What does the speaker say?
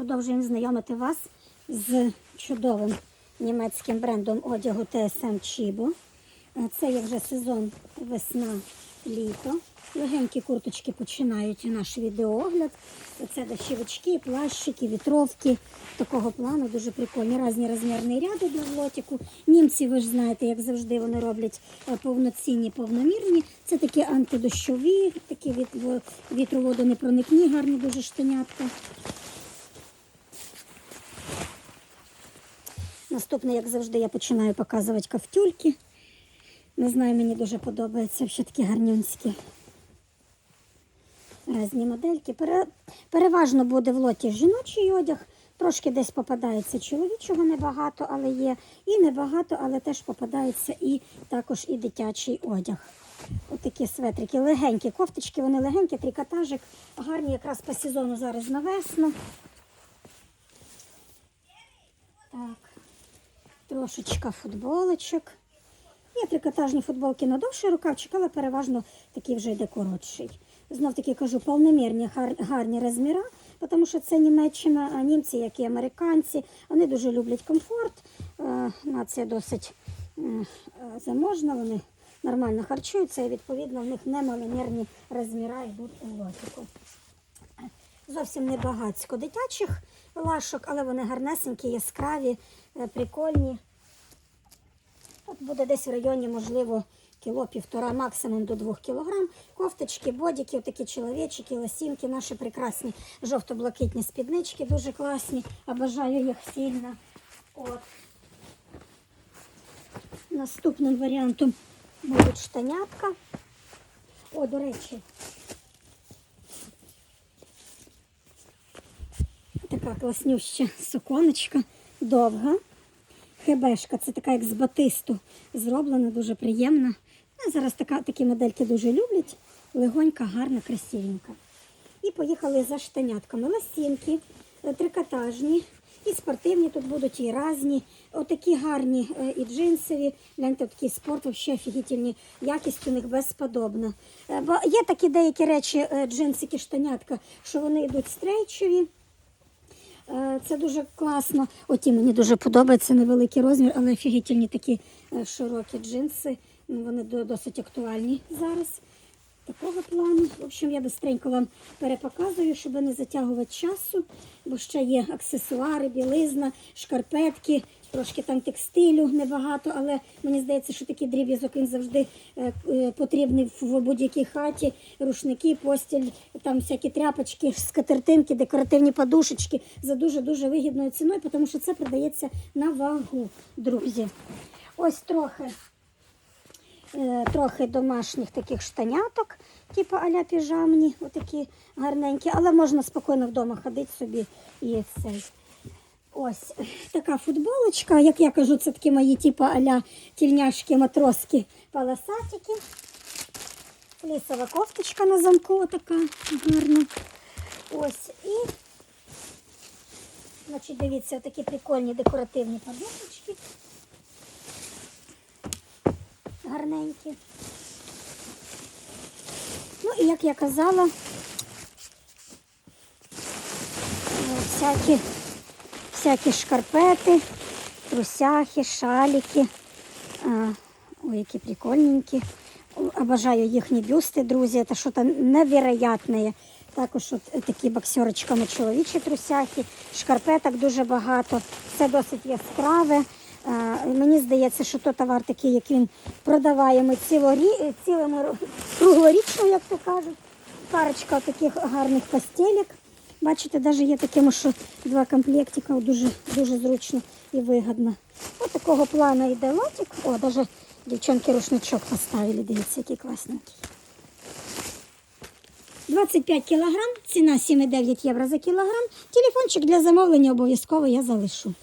продовжуємо знайомити вас з чудовим німецьким брендом одягу TSM Chibo. Е, Це є вже сезон весна, літо. Легенькі курточки починають наш відеоогляд. Це дощовички, плащики, вітровки. Такого плану дуже прикольні. Різні розмірні ряди для влотіку. Німці, ви ж знаєте, як завжди, вони роблять е, повноцінні, повномірні. Це такі антидощові, такі во- вітроводу не проникні, гарні дуже штанятка. Наступне, як завжди, я починаю показувати кафтюльки. Не знаю, мені дуже подобається ще такі гарнюнські різні модельки. Пере- Переважно буде в лоті жіночий одяг. Трошки десь попадається чоловічого небагато, але є. І небагато, але теж попадається і також і дитячий одяг. Ось такі светрики, легенькі кофточки, вони легенькі, трикотажик, гарні якраз по сезону зараз на весну. Так, трошечка футболочок. Є трикотажні футболки на довший рукавчик, але переважно такий вже йде коротший. Знов таки кажу, повномірні гарні розміри, тому що це Німеччина, а німці, як і американці, вони дуже люблять комфорт. Е, Нація досить е, заможна, вони нормально харчуються і відповідно в них немаломірні розміри йдуть у лотику. Зовсім не багатько дитячих лашок, але вони гарнесенькі, яскраві, е, прикольні. От буде десь в районі, можливо, кіло півтора, максимум до двох кілограм. Кофточки, бодіки, такі чоловічики, лосінки, наші прекрасні жовто-блакитні спіднички, дуже класні. Обожаю їх сильно. От. Наступним варіантом будуть штанятка. О, до речі, така класнюща суконочка, довга. Хебешка, це така як з батисту зроблена, дуже приємна. Ну, зараз така, такі модельки дуже люблять. Легонька, гарна, красивенька. І поїхали за штанятками. Лосінки, е, трикотажні, і спортивні тут будуть, і різні. Отакі гарні е, і джинсові. Гляньте, такий спорт, взагалі офігітельні. Якість у них безподобна. Е, Бо є такі деякі речі, джинсики, штанятка, що вони йдуть стрейчеві. Е, Це дуже класно. Оті мені дуже подобається невеликий розмір, але офігітельні такі е, широкі джинси. Ну, Вони досить актуальні зараз. Такого плану. В общем, я быстренько вам перепоказую, щоб не затягувати часу, бо ще є аксесуари, білизна, шкарпетки, трошки там текстилю небагато, але мені здається, що такий дріб'язок він завжди е, е, потрібний в будь-якій хаті. Рушники, постіль, там всякі тряпочки, скатертинки, декоративні подушечки за дуже-дуже вигідною ціною, тому що це продається на вагу, друзі. Ось трохи е, трохи домашніх таких штаняток, типу аля піжамні, отакі гарненькі, але можна спокійно вдома ходити собі і цей. Ось така футболочка, як я кажу, це такі мої типу аля тільняшки, матроски, полосатики. Флісова кофточка на замку така гарна. Ось і, значить, дивіться, такі прикольні декоративні подушечки гарненькі. Ну і як я казала, е, всякі, всякі шкарпети, трусяхи, шаліки. Ой, які прикольненькі. Обожаю їхні бюсти, друзі. Це щось невероятне. Також от такі боксерочками чоловічі трусяхи, шкарпеток дуже багато. Все досить яскраве. Мені здається, що то товар такий, як він продаваємо цілорі, цілими круглорічно, як то кажуть. Парочка таких гарних постелек. Бачите, навіть є такими, що два комплектика дуже, дуже зручно і вигідно. Ось такого плану йде лотик. О, навіть дівчонки рушничок поставили, дивіться, який класненький. 25 кілограм, ціна 7,9 євро за кілограм. Телефончик для замовлення обов'язково я залишу.